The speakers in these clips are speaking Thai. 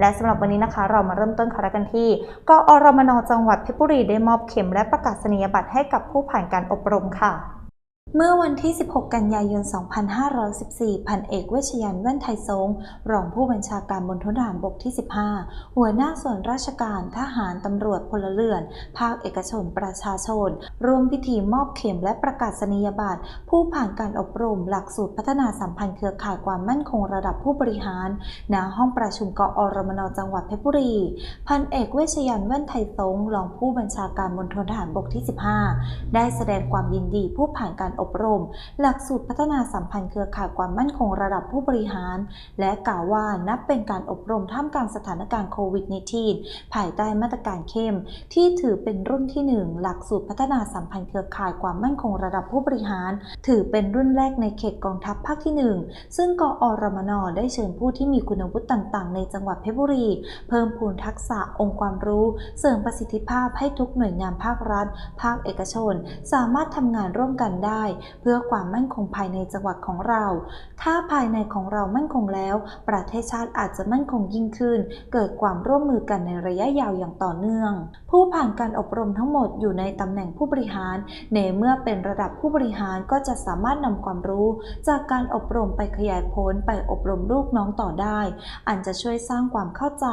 และสำหรับวันนี้นะคะ เรามาเริ่มต้นคาระกันที่กอรมนจังหวัดเพชรบุรีได้มอบเข็มและประกาศนียบัตรให้กับผู้ผ่านการอบรมค่ะ เมื่อวันที่ 16 กันยายน 2514 พันเอกเวชยันต์แว่นไทยสงรองผู้บัญชาการบนทหารบกที่ 15 หัวหน้าส่วนราชการทหารตำรวจพลเรือน ภาคเอกชนประชาชน ร่วมพิธีมอบเข็มและประกาศนียบัตร ผู้ผ่านการอบรมหลักสูตรพัฒนาสัมพันธ์เครือข่ายความมั่นคงระดับผู้บริหาร ณ ห้องประชุมกอรมนจังหวัดเพชรบุรี พันเอกเวชยันต์แว่นไทยสงรองผู้บัญชาการมณฑลทหารบกที่ 15 ได้แสดงความยินดีผู้ผ่านการอบรม หลักสูตรพัฒนาสัมพันธ์เครือข่ายความมั่นคงระดับผู้บริหาร และกล่าวว่านับเป็นการอบรมท่ามกลางสถานการณ์โควิด -19 ภายใต้มาตรการเข้ม ที่ถือเป็นรุ่นที่ 1 หลักสูตรพัฒนาสัมพันธ์เครือข่ายความมั่นคงระดับผู้บริหาร ถือเป็นรุ่นแรกในเขตกองทัพภาคที่ 1 ซึ่งกอรมนได้เชิญผู้ที่มีคุณวุฒิต่างๆ ในจังหวัดเพชรบุรี เพิ่มพูนทักษะองค์ความรู้ เสริมประสิทธิภาพให้ทุกหน่วยงานภาครัฐ ภาคเอกชน สามารถทำงานร่วมกันได้เพื่อความมั่นคงภายในจังหวัดของเรา ถ้าภายในของเรามั่นคงแล้ว ประเทศชาติอาจจะมั่นคงยิ่งขึ้น เกิดความร่วมมือกันในระยะยาวอย่างต่อเนื่อง ผู้ผ่านการอบรมทั้งหมดอยู่ในตำแหน่งผู้บริหาร ในเมื่อเป็นระดับผู้บริหารก็จะสามารถนำความรู้ จากการอบรมไปขยายผลไปอบรมลูกน้องต่อได้ อันจะช่วยสร้างความเข้าใจ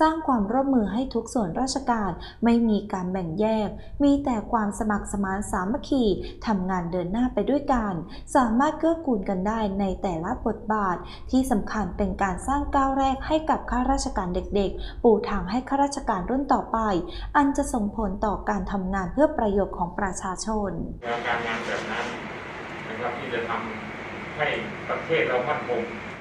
สร้างความร่วมมือให้ทุกส่วนราชการ ไม่มีการแบ่งแยก มีแต่ความสมัครสมานสามัคคีทำงานเดินหน้าไปด้วยกัน สามารถเกื้อกูลกันได้ในแต่ละบทบาท ที่สำคัญเป็นการสร้างก้าวแรกให้กับข้าราชการเด็กๆ ปูทางให้ข้าราชการรุ่นต่อไป อันจะส่งผลต่อการทำงานเพื่อประโยชน์ของประชาชนการงานแบบนั้นนะครับที่จะทำให้ประเทศเรามั่นคง